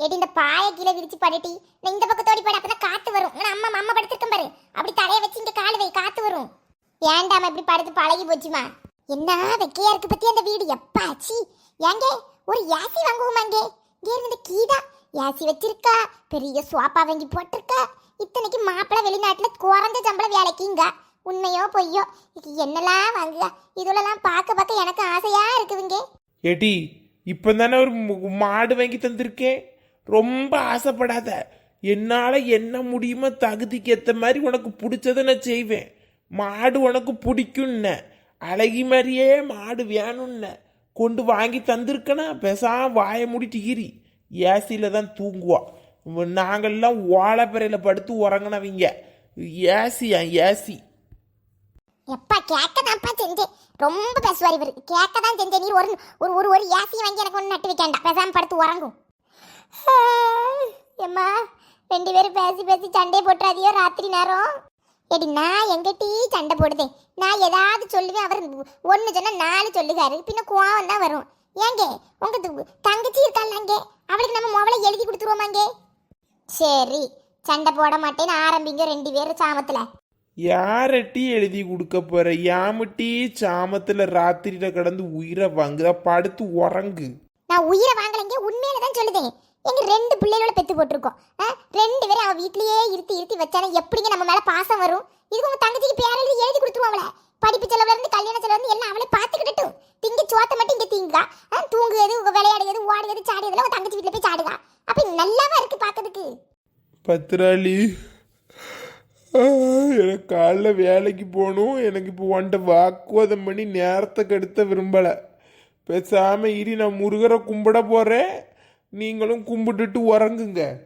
ஏடி இந்த பாய கீழே விரிச்சு படுட்டி நான் இந்த பக்கத்தோடி படு அப்பதான் காத்து வரும். நான் அம்மா அம்மா படுத்திருக்கேன் பாரு. அப்படி தலைய வச்சு இங்க கால் வை காத்து வரும். ஏன்டாம இப்படி படுத்து பழகி போச்சுமா? என்ன வெக்கையா இருக்கு பத்தி அந்த வீடு? எப்பாச்சி ஏங்க ஒரு ஏசி வாங்குவோமாங்க இங்க இருந்து இந்த கீதா. ஏசி வச்சிருக்கா. பெரிய சோப்பா வாங்கி போட்டிருக்கா. இத்தனைக்கு மாப்பிள்ளை வெளிநாட்டுல குறைஞ்ச சம்பள வேலைக்குங்க உண்மையோ பொய்யோ? இது என்னெல்லாம் வாங்குதா? இதுலலாம் பார்க்க பார்க்க எனக்கு ஆசையா இருக்குதுங்க எடி இப்போ தானே ஒரு மு- மாடு வாங்கி தந்திருக்கேன். ரொம்ப ஆசைப்படாத. என்னால் என்ன முடியுமோ தகுதிக்கு ஏற்ற மாதிரி உனக்கு பிடிச்சதை நான் செய்வேன். மாடு உனக்கு பிடிக்கும்ன. அழகி மாதிரியே மாடு வேணும்ன. கொண்டு வாங்கி தந்திருக்கனா? பேசாம வாயை முடிட்டு ஈரி ஏசியில் தான் தூங்குவா. நாங்கள்லாம் நாங்கெல்லாம் ஓலைப்பறையில் படுத்து உறங்கினவங்க. Asia AC. எப்பா கேட்க தான்ப்பா செஞ்சேன். ரொம்ப பேசுவார் இவர். கேட்க தான் செஞ்சேன். நீ ஒரு ஒரு ஒரு ஏசி வாங்கி எனக்கு ஒன்று நட்டு வைக்கண்டா பேசாமல் படுத்து உறங்கும் எம்மா ரெண்டு பேரும் பேசி பேசி சண்டையை போட்டுறாதியோ ராத்திரி நேரம். எடி நான் எங்கிட்டீ சண்டை போடுதேன் நான் ஏதாவது சொல்லுவேன் அவர் ஒன்று சொன்னால் நாலு சொல்லுகாரு பின்ன கோவம் தான் வரும். ஏங்க உங்க தங்கச்சி இருக்காள் அங்கே. அவளுக்கு நம்ம முதல்ல எழுதி கொடுத்துருவோமாங்க சரி சண்டை போட மாட்டேன்னு ஆரம்பிங்க ரெண்டு பேரும் சாமத்தில். யாரட்டி எழுதி கொடுக்க போற? யாமட்டி சாமத்துல ராத்திரியில கடந்து உயிரை வாங்குதா? படுத்து உறங்கு. நான் உயிரை வாங்கலைங்க உண்மையில தான் சொல்லுதேன். எங்க ரெண்டு பிள்ளைகளோட பெத்து போட்டிருக்கோம். ஆ, ரெண்டு பேரும் அவன் வீட்லயே இருத்தி இருத்தி வச்சானே எப்படிங்க நம்ம மேல பாசம் வரும்? இதுக்கு உங்க தங்கச்சிக்கு பேர் எழுதி எழுதி கொடுத்துருவாங்களே படிப்பு செலவுல இருந்து கல்யாண செலவுல இருந்து எல்லாம் அவளே பாத்துக்கிட்டட்டும் திங்க சோத்த மட்டும் இங்க திங்கா ஆ, தூங்குறது உங்க விளையாடுறது ஓடுறது சாடுறதுல உங்க தங்கச்சி வீட்டுல போய் சாடுதா அப்ப நல்லாவா இருக்கு பார்க்கறதுக்கு பத்திராளி ஆ, எனக்கு காலைல வேலைக்கு போகணும். எனக்கு இப்போ ஒன்றை வாக்குவாதம் பண்ணி நேரத்தை கெடுத்த விரும்பலை. பேசாமல் இரி நான் முருகரை கும்பிட போகிறேன் நீங்களும் கும்பிட்டுட்டு உறங்குங்க.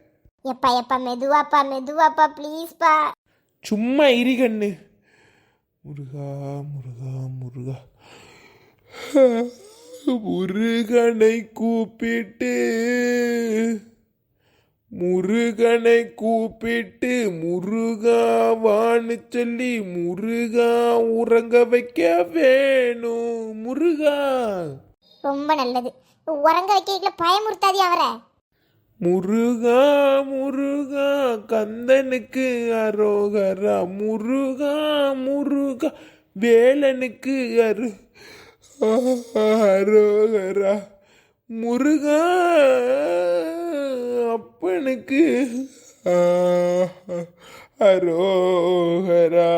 எப்பா எப்பா மெதுவாப்பா மெதுவாப்பா ப்ளீஸ்ப்பா. சும்மா இரி கண்ணு. முருகா முருகா முருகா. முருகனை கூப்பிட்டு முருகனை கூப்பிட்டு முருகாவான்னு சொல்லி முருகா உறங்க வைக்க வேணும். முருகா. ரொம்ப நல்லது. உறங்க வைக்கல பயமுறுத்தாதி அவரை. முருகா முருகா கந்தனுக்கு அரோகரா. முருகா முருகா வேலனுக்கு அரு அரோகரா. முருகா அப்பனுக்கு அரோகரா.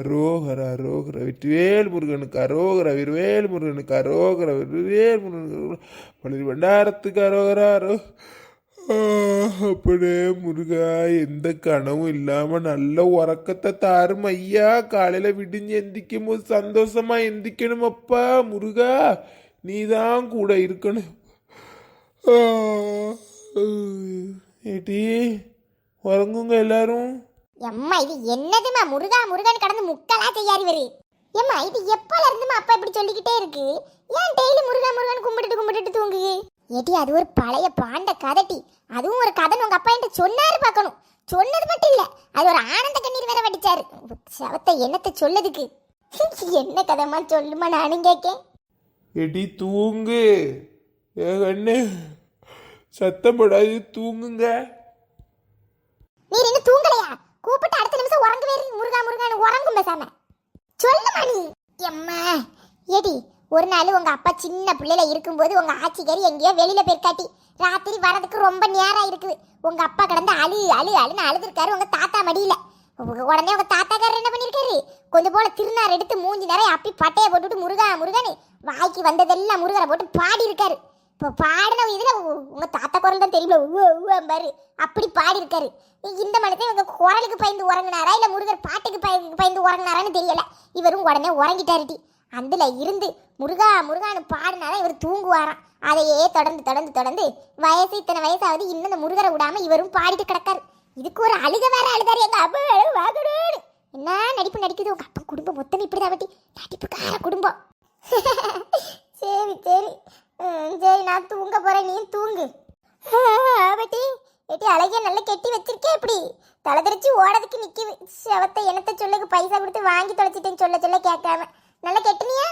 அரோகரா அரோகர வெற்றிவேல் முருகனுக்கு அரோகர விருவேல் முருகனுக்கு அரோகர விருவேல் முருகனுக்கு பழுதி பண்டாரத்துக்கு அரோகரா அரோ. அப்படியே முருகா எந்த கனவும் இல்லாம நல்ல உறக்கத்தை தாரும் ஐயா. காலையில விடிஞ்சு எந்திக்கும் போது சந்தோஷமா எந்திக்கணும் அப்பா முருகா. நீதான் கூட இருக்கணும். ஏட்டி உறங்குங்க எல்லாரும். எம்மா இது என்னதுமா முருகா முருகன் கடந்து முக்கலா செய்யாரி வரு எம்மா இது எப்பல இருந்துமா அப்பா இப்படி சொல்லிக்கிட்டே இருக்கு? ஏன் டெய்லி முருகா முருகன் கும்பிட்டுட்டு கும்பிட்டுட்டு தூங்குது? ஏட்டி அது ஒரு பழைய பாண்ட கதட்டி அதுவும் ஒரு கதை உங்க அப்பா என்கிட்ட சொன்னாரு பார்க்கணும். சொன்னது மட்டும் இல்ல அது ஒரு ஆனந்த கண்ணீர் வேற வடிச்சாரு. சவத்தை என்னத்தை சொல்லதுக்கு? என்ன கதைமா சொல்லுமா நானும் கேட்கேன் எடி தூங்கு. கண்ணு சத்தம் போடாது தூங்குங்க. நீ இன்னும் தூங்கலையா? கூப்பிட்டு அடுத்த நிமிஷம் உறங்குவே முருகா முருகான்னு உறங்கும் பேசாம. சொல்லு மணி. எம்மா. எடி ஒரு நாள் உங்க அப்பா சின்ன பிள்ளையில இருக்கும்போது உங்க ஆட்சிக்காரி எங்கேயோ வெளியில போயிருக்காட்டி. ராத்திரி வரதுக்கு ரொம்ப நேரம் இருக்குது உங்க அப்பா கிடந்து அழு அழு அழுன்னு அழுதுருக்காரு உங்க தாத்தா மடியில. உடனே உங்க தாத்தாக்காரர் என்ன பண்ணிருக்காரு? கொஞ்சம் போல திருநார் எடுத்து மூஞ்சி நிறைய அப்பி பட்டையை போட்டுட்டு முருகா முருகனு வாய்க்கு வந்ததெல்லாம் முருகரை போட்டு பாடி இருக்காரு இப்போ பாடின இதில் உங்கள் தாத்தா குரல் தான் தெரியல உவ உவ அப்படி பாடியிருக்காரு. இந்த மனத்தை இவங்க குரலுக்கு பயந்து உறங்கினாரா இல்லை முருகர் பாட்டுக்கு பய- பயந்து உறங்கினாரான்னு தெரியலை. இவரும் உடனே உறங்கிட்டாருட்டி அதில் இருந்து முருகா முருகான்னு பாடினாதான் இவர் தூங்குவாராம். அதையே தொடர்ந்து தொடர்ந்து தொடர்ந்து வயசு இத்தனை வயசாவது இன்னும் இந்த முருகரை விடாமல் இவரும் பாடிட்டு கிடக்காரு. இதுக்கு ஒரு அழுக வேற அழுதாரு எங்க அப்பா வாகனோடு என்ன நடிப்பு நடிக்குது? உங்க அப்பா குடும்பம் மொத்தம் இப்படிதான் வட்டி. நடிப்புக்கார குடும்பம். சரி சரி. சரி நான் தூங்க போறேன் நீ தூங்கு. ஆபட்டி எட்டி அழகிய நல்லா கெட்டி வச்சிருக்கே இப்படி? தலை தெரிச்சு ஓடதுக்கு நிக்குது. செவத்தை என்னத்தை சொல்லுக்கு பைசா கொடுத்து வாங்கி தொலைச்சிட்டேன்னு சொல்ல சொல்ல கேட்காம. நல்லா கெட்டினியா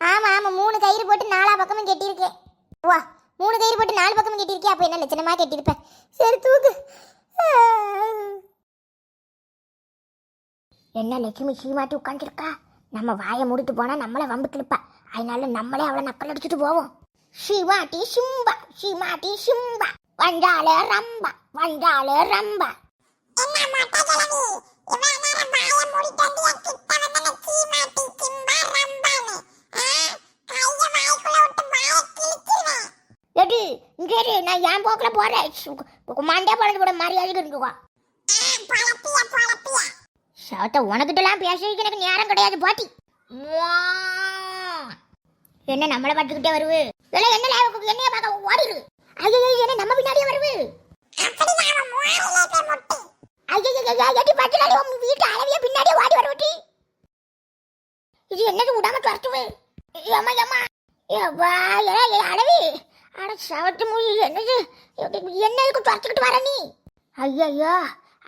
ஆமா ஆமா மூணு கயிறு போட்டு நாலா பக்கமும் கெட்டியிருக்கேன். வா மூணு கயிறு போட்டு நாலு பக்கமும் கெட்டியிருக்கேன் அப்போ என்ன லட்சணமா கெட்டியிருப்பேன். சரி தூக்கு என்ன லட்சுமி சீமாட்டி உட்காந்துருக்கா நம்ம வாயை முடிட்டு போனா நம்மளை வம்பு இருப்பா அதனால நம்மளே அவளை நக்கல் அடிச்சுட்டு போவோம். சீமாட்டி சிம்பா சீமாட்டி சிம்பா வந்தாலே ரம்பா வந்தாலே ரம்பா எடி இங்க நான் என் போக்குல போறேன் மண்டே பழந்து போட மரியாதைக்கு இருந்துக்கோ சத்த உனக்கிட்டலாம் பேசுறதுக்கு எனக்கு நேரம் கிடையாது பாட்டி. என்ன நம்மளை பார்த்துக்கிட்டே வருவு இல்லை என்ன லேவக்கு என்னைய பார்க்க ஓடிடு ஐயோ என்ன நம்ம பின்னாடியே வருவு ஐயோ எடி பச்சலாடி உன் வீட்டு அளவிய பின்னாடியே ஓடி வருவட்டி இது என்னது விடாம துரத்துவு ஏமா ஏமா ஏவா ஏ அளவி. அட சவத்து மொழி என்னது? என்னதுக்கு துரத்துக்கிட்டு வர நீ? ஐயோ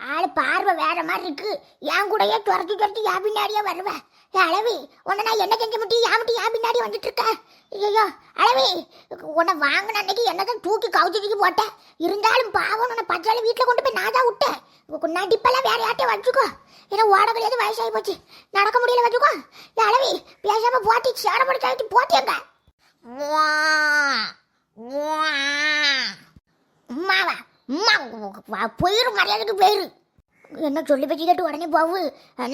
ஆளு பார்வை வேற மாதிரி இருக்கு. என் கூடயே துரத்தி துரத்தி என் பின்னாடியே வருவேன் ஏ அளவி உன்னை நான் என்ன செஞ்ச முட்டி? என் முட்டி என் பின்னாடி வந்துட்டு இருக்க? ஐயோ அளவி உன்னை வாங்கின அன்னைக்கு என்னதான் தூக்கி கவுச்சிக்கு போட்டேன் இருந்தாலும் பாவம் உன்னை பச்சாலும் வீட்டில் கொண்டு போய் நான் தான் விட்டேன். நடிப்பெல்லாம் வேற யார்ட்டையும் வச்சுக்கோ. ஏன்னா ஓட கிடையாது வயசாகி போச்சு. நடக்க முடியல வச்சுக்கோ. அளவி பேசாம போட்டி சேரப்படுத்தி போட்டியங்க. அம்மாவா அம்மா போயிரும் மரியாதைக்கு போயிரு. என்ன சொல்லி பேச்சு கேட்டு உடனே போவு.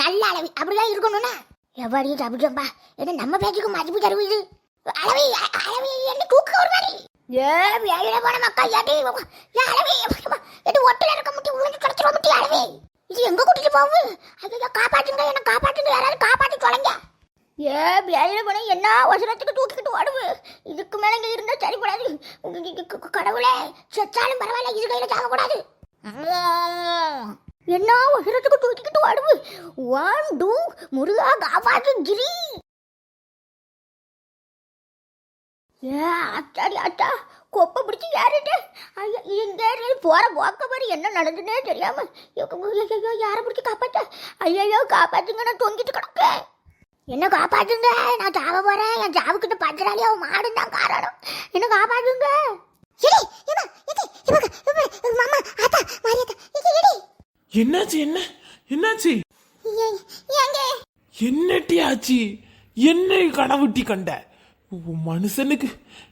நல்ல அளவி அப்படிதான் இருக்கணும்னா. எவ்வளவு தப்பிச்சோம்பா. என்ன நம்ம பேச்சுக்கு மதிப்பு தருவது. அளவி அளவி என்ன தூக்க ஒரு மாதிரி ஏ வேலையில போன மக்கா ஏடி ஏ அளவி எது ஒட்டில இருக்க முட்டி உழுந்து கிடச்சிட முட்டி இது எங்க கூட்டிட்டு போவு? ஐயோ காப்பாற்றுங்க என்ன காப்பாற்றுங்க யாராவது காப்பாற்றி தொலைங்க. ஏ வேலையில போன என்ன அவசரத்துக்கு தூக்கிக்கிட்டு ஓடுவு? இதுக்கு மேல இங்க இருந்தா சரிப்படாது. கடவுளே செத்தாலும் பரவாயில்ல இது கையில சாகக்கூடாது. என்ன அவசரத்துக்கு தூக்கிக்கிட்டு ஓடுவு? ஒன் டூ முருகா காப்பாற்று கிரி. ஏ ஆத்தாடி ஆத்தா கொப்பை பிடிச்சி யாருட்டு ஐயா இங்கே போற போக்க மாதிரி என்ன நடந்துனே தெரியாம. ஐயோ யாரை பிடிச்சி காப்பாத்த? ஐயோ காப்பாத்துங்க நான் தொங்கிட்டு கிடக்கேன். என்ன காப்பாத்துங்க? நான் சாவ போறேன். என் சாவுக்கிட்ட பஞ்சராளி அவன் மாடு தான் காரணம். என்ன எடி என்னாச்சு என்ன? என்னாச்சு? எங்க என்னட்டி ஆச்சு? என்ன கனவுட்டி கண்ட? மனுஷனுக்கு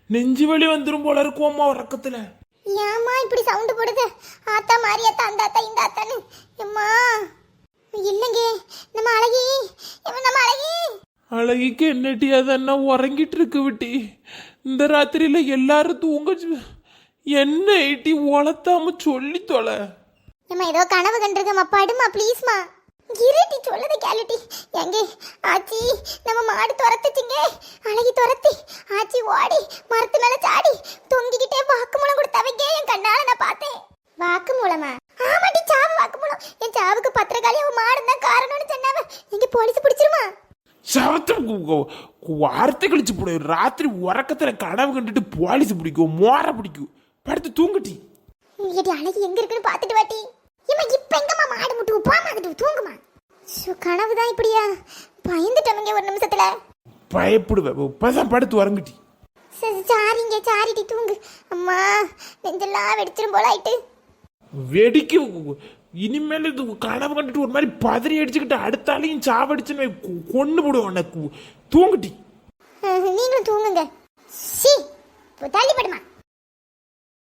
நெஞ்சு வலி வந்துரும் போல இருக்கும் அம்மா உறக்கத்துல ஏமா இப்படி சவுண்ட் போடுது? ஆத்தா மாரியத்தா அந்த ஆத்தா இந்த ஆத்தான்னு. அம்மா இல்லைங்க. நம்ம அழகி. எம்மா, நம்ம அழகி. அழகிக்கு என்னட்டி அதென்ன உறங்கிட்டு இருக்கு விட்டி. இந்த ராத்திரியில எல்லாரும் தூங்க என்ன ஏட்டி உளத்தாம சொல்லி தொலை? ஏம்மா ஏதோ கனவு கண்டிருக்கம்மா படுமா ப்ளீஸ்மா இருட்டி சொல்லதை கேளுட்டி. எங்க? ஆச்சி நம்ம மாடு துரத்துச்சிங்க. அழகி துரத்தி ஆச்சி ஓடி மரத்து மேல சாடி தொங்கிக்கிட்டே வாக்கு மூலம் கொடுத்தவங்க என் கண்ணால நான் பார்த்தேன். வாக்கு மூலமா ஆமாட்டி சாவு வாக்கு மூலம் என் சாவுக்கு பத்திரக்காளி அவன் மாடு தான் காரணம்னு சொன்னாவ. நீங்க போலீஸ் பிடிச்சிருமா? சவத்து வார்த்தை கழிச்சு போடு. ராத்திரி உறக்கத்துல கனவு கண்டுட்டு போலீஸ் பிடிக்கும் மோர பிடிக்கும். படுத்து தூங்குட்டி ஏடி அழகி எங்க இருக்குன்னு பார்த்துட்டு வாட்டி. ஏம்மா இப்ப எங்கம்மா மாடு முட்டு போமா அதுட்டு தூங்குமா கனவு தான் இப்படியா? பயந்துட்டவங்க ஒரு நிமிஷத்துல. பயப்படுவேன் இப்பதான் படுத்து உறங்குட்டி. சரி சாரிங்க சாரிட்டி தூங்கு. அம்மா நெஞ்செல்லாம் வெடிச்சிரும் போல ஆயிட்டு. வெடிக்க. இனிமேல் இது கனவு கண்டுட்டு ஒரு மாதிரி பதறி அடிச்சுக்கிட்டு அடுத்தாலையும் சாவடிச்சுன்னு கொண்டு போடுவோம் உன்னை. தூங்குட்டி. நீங்களும் தூங்குங்க. சி தள்ளிப்படுமா